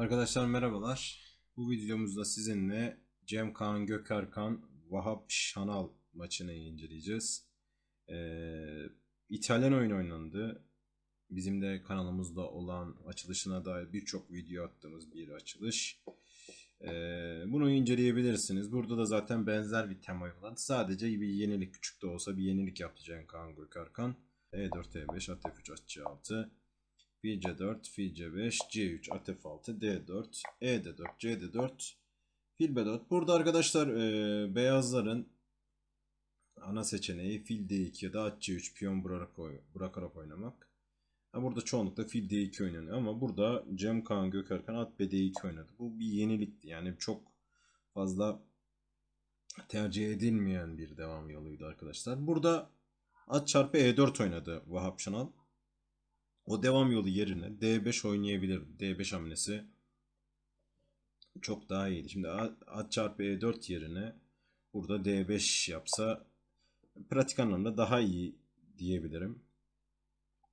Arkadaşlar merhabalar. Bu videomuzda sizinle Cem Kaan Gökerkan Vahap Şanal maçını inceleyeceğiz. Ee, İtalyan oyun oynandı. Bizim de kanalımızda olan açılışına dair birçok video attığımız bir açılış. Ee, bunu inceleyebilirsiniz. Burada da zaten benzer bir tema uygulandı. Sadece bir yenilik küçük de olsa bir yenilik yaptı Cem Kaan Gökerkan. E E4, E5, At F3, At C6, Fil C4, Fil C5, C3, At F6, D4, E D4, C D4, Fil B4. Burada arkadaşlar e, beyazların ana seçeneği Fil D2 ya da At C3 piyon bırakarak, bırakarak oynamak. Ha, burada çoğunlukla Fil D2 oynanıyor ama burada Cem Kaan Gökerkan At B2 oynadı. Bu bir yenilikti yani çok fazla tercih edilmeyen bir devam yoluydu arkadaşlar. Burada At çarpı E4 oynadı Vahap Şanal. O devam yolu yerine D5 oynayabilirdi. D5 hamlesi çok daha iyiydi. Şimdi at çarpı E4 yerine burada D5 yapsa pratik anlamda daha iyi diyebilirim.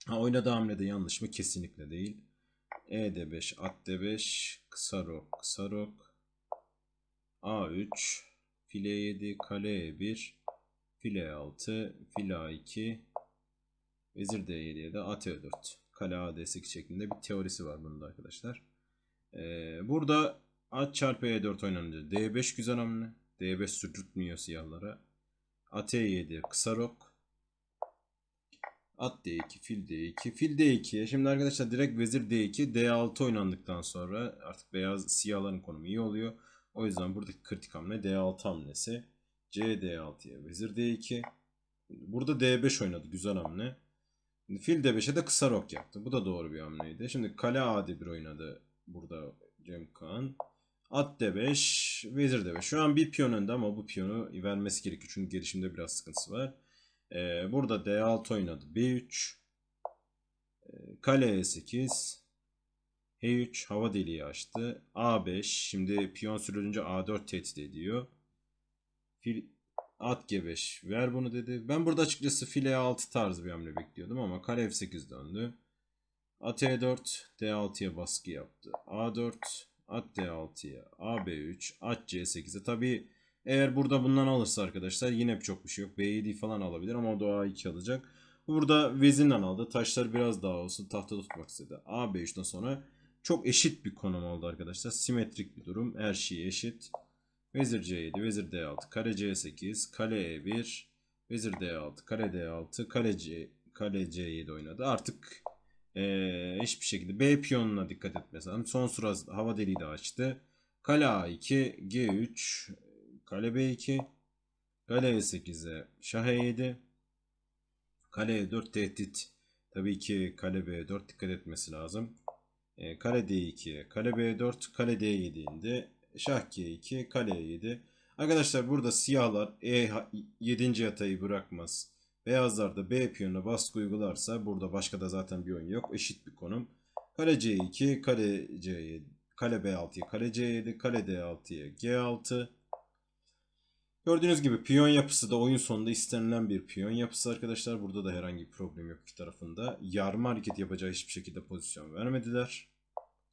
Ha, oynadığı hamle de yanlış mı? Kesinlikle değil. E D5, at D5, kısa rok, kısa rok, A3, file 7, kale E1, file 6, file A2, Vezir D7'ye de at E4. Kale A D8 şeklinde bir teorisi var bunun da arkadaşlar. Ee, burada at çarpı E4 oynanınca D5 güzel hamle. D5 sürtürtmüyor siyahlara. At E7 kısa rok. At D2, fil D2, fil D2'ye. Şimdi arkadaşlar direkt vezir D2, D6 oynandıktan sonra artık beyaz siyahların konumu iyi oluyor. O yüzden buradaki kritik hamle D6 hamlesi. C D6'ya vezir D2. Burada D5 oynadı. Güzel hamle. Fil D5'e de kısa rok yaptı. Bu da doğru bir hamleydi. Şimdi kale A1 oynadı burada Cem Kaan. At D5, Vezir D5. Şu an bir piyon önde ama bu piyonu vermesi gerekiyor. Çünkü gelişimde biraz sıkıntısı var. Ee, burada D6 oynadı. B3. Ee, kale E8. H3 hava deliği açtı. A5. Şimdi piyon sürülünce A4 tehdit ediyor. Fil At G5 ver bunu dedi. Ben burada açıkçası file 6 tarzı bir hamle bekliyordum ama kare F8 döndü. At E4 D6'ya baskı yaptı. A4 at D6'ya AB3 at C8'e tabi eğer burada bundan alırsa arkadaşlar yine çok bir şey yok. B7 falan alabilir ama o da A2 alacak. Burada vezinden aldı. Taşlar biraz daha olsun. Tahta tutmak istedi. AB3'ten sonra çok eşit bir konum oldu arkadaşlar. Simetrik bir durum. Her şey eşit. Vezir C7, Vezir D6, kare C8, kale E1, Vezir D6, kare D6, kale C, kale C7 oynadı. Artık eee hiçbir şekilde B piyonuna dikkat etmesi lazım. Son sıra hava deliği de açtı. Kale A2, G3, kale B2, kale E8'e şah E7, kale E4 tehdit. Tabii ki kale B4 dikkat etmesi lazım. E, kale D2'ye, kale B4, kale D7 indi. Şah G2, kale E7. Arkadaşlar burada siyahlar E 7. yatayı bırakmaz. Beyazlar da B piyonuna baskı uygularsa burada başka da zaten bir oyun yok. Eşit bir konum. Kale C2, kale C7, kale B6'ya, kale C7, kale D6'ya, G6. Gördüğünüz gibi piyon yapısı da oyun sonunda istenilen bir piyon yapısı arkadaşlar. Burada da herhangi bir problem yok iki tarafında. Yarma hareket yapacağı hiçbir şekilde pozisyon vermediler.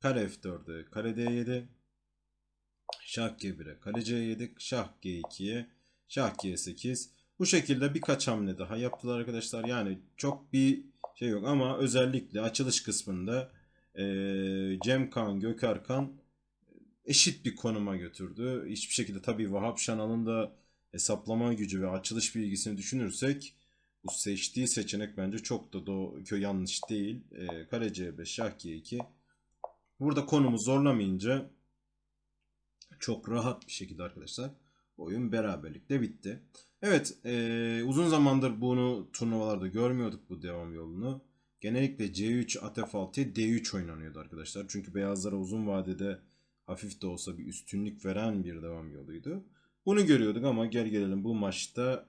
Kale F4'e, kale D7, Şah G1'e, kale C7, şah G2'ye, şah G8. Bu şekilde birkaç hamle daha yaptılar arkadaşlar. Yani çok bir şey yok ama özellikle açılış kısmında eee Cem Kaan, Gökerkan eşit bir konuma götürdü. Hiçbir şekilde tabii Vahap Şanal'ın da hesaplama gücü ve açılış bilgisini düşünürsek bu seçtiği seçenek bence çok da do yanlış değil. Eee kale C5, şah G2. Burada konumu zorlamayınca çok rahat bir şekilde arkadaşlar oyun beraberlikle bitti. Evet eee, uzun zamandır bunu turnuvalarda görmüyorduk bu devam yolunu. Genellikle C3 at F6 D3 oynanıyordu arkadaşlar. Çünkü beyazlara uzun vadede hafif de olsa bir üstünlük veren bir devam yoluydu. Bunu görüyorduk ama gel gelelim bu maçta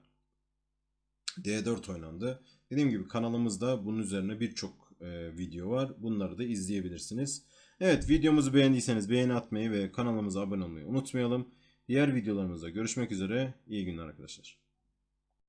D4 oynandı. Dediğim gibi kanalımızda bunun üzerine birçok e, video var. Bunları da izleyebilirsiniz. Evet videomuzu beğendiyseniz beğeni atmayı ve kanalımıza abone olmayı unutmayalım. Diğer videolarımızda görüşmek üzere. İyi günler arkadaşlar.